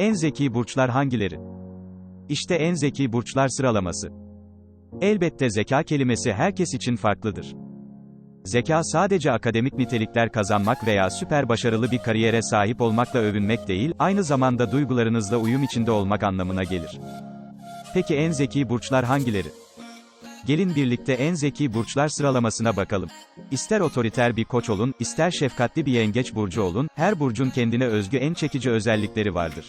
En zeki burçlar hangileri? İşte en zeki burçlar sıralaması. Elbette zeka kelimesi herkes için farklıdır. Zeka sadece akademik nitelikler kazanmak veya süper başarılı bir kariyere sahip olmakla övünmek değil, aynı zamanda duygularınızla uyum içinde olmak anlamına gelir. Peki en zeki burçlar hangileri? Gelin birlikte en zeki burçlar sıralamasına bakalım. İster otoriter bir koç olun, ister şefkatli bir yengeç burcu olun, her burcun kendine özgü en çekici özellikleri vardır.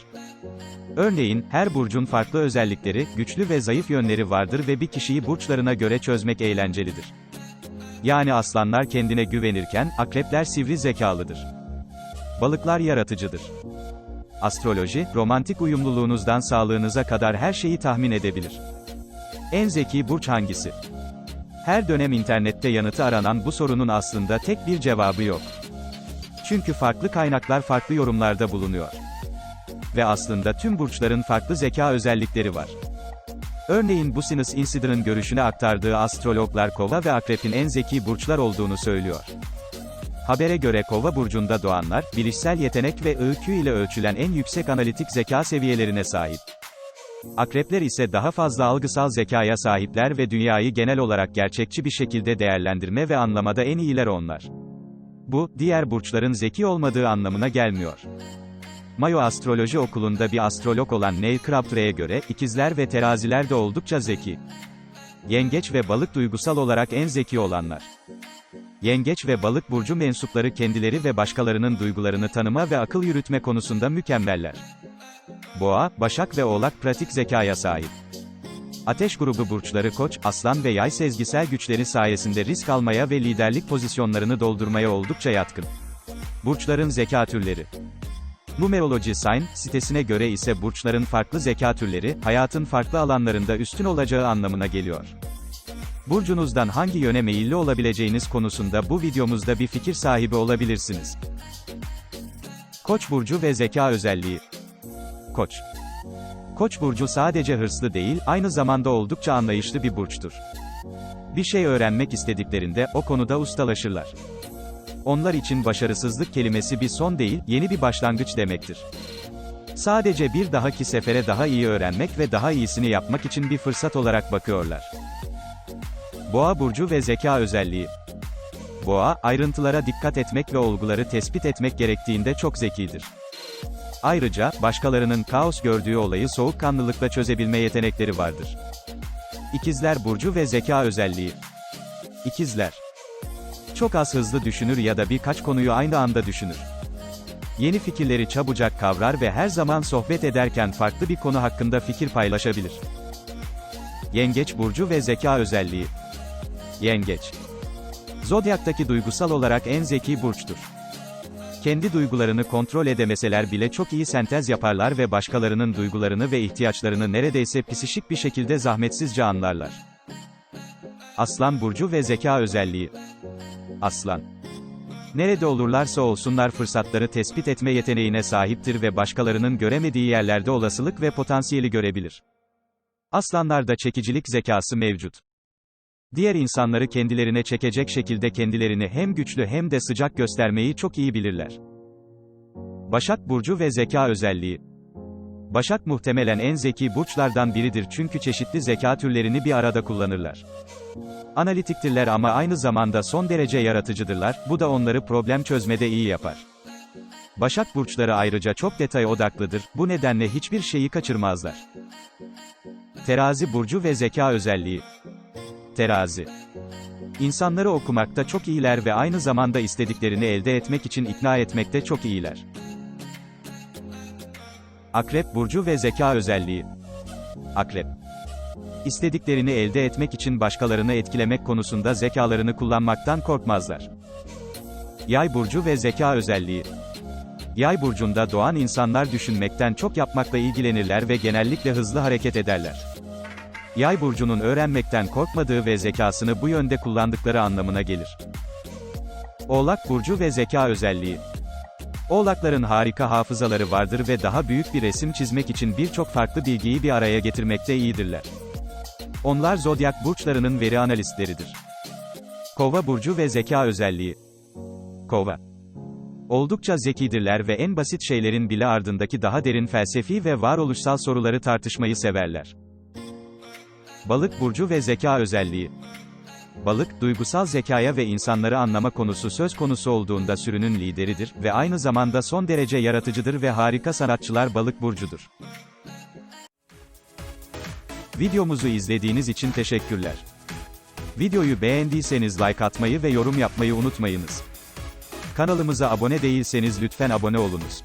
Örneğin, her burcun farklı özellikleri, güçlü ve zayıf yönleri vardır ve bir kişiyi burçlarına göre çözmek eğlencelidir. Yani aslanlar kendine güvenirken, akrepler sivri zekalıdır. Balıklar yaratıcıdır. Astroloji, romantik uyumluluğunuzdan sağlığınıza kadar her şeyi tahmin edebilir. En zeki burç hangisi? Her dönem internette yanıtı aranan bu sorunun aslında tek bir cevabı yok. Çünkü farklı kaynaklar farklı yorumlarda bulunuyor. Ve aslında tüm burçların farklı zeka özellikleri var. Örneğin Business Insider'ın görüşüne aktardığı astrologlar Kova ve Akrep'in en zeki burçlar olduğunu söylüyor. Habere göre Kova burcunda doğanlar, bilişsel yetenek ve IQ ile ölçülen en yüksek analitik zeka seviyelerine sahip. Akrepler ise daha fazla algısal zekaya sahipler ve dünyayı genel olarak gerçekçi bir şekilde değerlendirme ve anlamada en iyiler onlar. Bu, diğer burçların zeki olmadığı anlamına gelmiyor. Mayo Astroloji Okulu'nda bir astrolog olan Neil Crabtree'ye göre, ikizler ve teraziler de oldukça zeki. Yengeç ve balık duygusal olarak en zeki olanlar. Yengeç ve balık burcu mensupları kendileri ve başkalarının duygularını tanıma ve akıl yürütme konusunda mükemmeller. Boğa, Başak ve Oğlak pratik zekaya sahip. Ateş grubu burçları Koç, Aslan ve Yay sezgisel güçleri sayesinde risk almaya ve liderlik pozisyonlarını doldurmaya oldukça yatkın. Burçların zeka türleri. Numerology Sign sitesine göre ise burçların farklı zeka türleri, hayatın farklı alanlarında üstün olacağı anlamına geliyor. Burcunuzdan hangi yöne meyilli olabileceğiniz konusunda bu videomuzda bir fikir sahibi olabilirsiniz. Koç burcu ve zeka özelliği. Koç. Koç burcu sadece hırslı değil, aynı zamanda oldukça anlayışlı bir burçtur. Bir şey öğrenmek istediklerinde o konuda ustalaşırlar. Onlar için başarısızlık kelimesi bir son değil, yeni bir başlangıç demektir. Sadece bir dahaki sefere daha iyi öğrenmek ve daha iyisini yapmak için bir fırsat olarak bakıyorlar. Boğa burcu ve zeka özelliği. Boğa, ayrıntılara dikkat etmek ve olguları tespit etmek gerektiğinde çok zekidir. Ayrıca, başkalarının kaos gördüğü olayı soğukkanlılıkla çözebilme yetenekleri vardır. İkizler burcu ve zeka özelliği. İkizler. Çok az hızlı düşünür ya da birkaç konuyu aynı anda düşünür. Yeni fikirleri çabucak kavrar ve her zaman sohbet ederken farklı bir konu hakkında fikir paylaşabilir. Yengeç burcu ve zeka özelliği. Yengeç. Zodyaktaki duygusal olarak en zeki burçtur. Kendi duygularını kontrol edemeseler bile çok iyi sentez yaparlar ve başkalarının duygularını ve ihtiyaçlarını neredeyse psişik bir şekilde zahmetsizce anlarlar. Aslan burcu ve zeka özelliği. Aslan. Nerede olurlarsa olsunlar fırsatları tespit etme yeteneğine sahiptir ve başkalarının göremediği yerlerde olasılık ve potansiyeli görebilir. Aslanlarda çekicilik zekası mevcut. Diğer insanları kendilerine çekecek şekilde kendilerini hem güçlü hem de sıcak göstermeyi çok iyi bilirler. Başak Burcu ve zeka özelliği. Başak muhtemelen en zeki burçlardan biridir çünkü çeşitli zeka türlerini bir arada kullanırlar. Analitiktirler ama aynı zamanda son derece yaratıcıdırlar, bu da onları problem çözmede iyi yapar. Başak burçları ayrıca çok detay odaklıdır, bu nedenle hiçbir şeyi kaçırmazlar. Terazi burcu ve zeka özelliği. Terazi. İnsanları okumakta çok iyiler ve aynı zamanda istediklerini elde etmek için ikna etmekte çok iyiler. Akrep burcu ve zeka özelliği. Akrep. İstediklerini elde etmek için başkalarını etkilemek konusunda zekalarını kullanmaktan korkmazlar. Yay burcu ve zeka özelliği. Yay burcunda doğan insanlar düşünmekten çok yapmakla ilgilenirler ve genellikle hızlı hareket ederler. Yay burcunun öğrenmekten korkmadığı ve zekasını bu yönde kullandıkları anlamına gelir. Oğlak burcu ve zeka özelliği. Oğlakların harika hafızaları vardır ve daha büyük bir resim çizmek için birçok farklı bilgiyi bir araya getirmekte iyidirler. Onlar zodyak burçlarının veri analistleridir. Kova burcu ve zeka özelliği. Kova. Oldukça zekidirler ve en basit şeylerin bile ardındaki daha derin felsefi ve varoluşsal soruları tartışmayı severler. Balık burcu ve zeka özelliği. Balık, duygusal zekaya ve insanları anlama konusu söz konusu olduğunda sürünün lideridir ve aynı zamanda son derece yaratıcıdır ve harika sanatçılar balık burcudur. Videomuzu izlediğiniz için teşekkürler. Videoyu beğendiyseniz like atmayı ve yorum yapmayı unutmayınız. Kanalımıza abone değilseniz lütfen abone olunuz.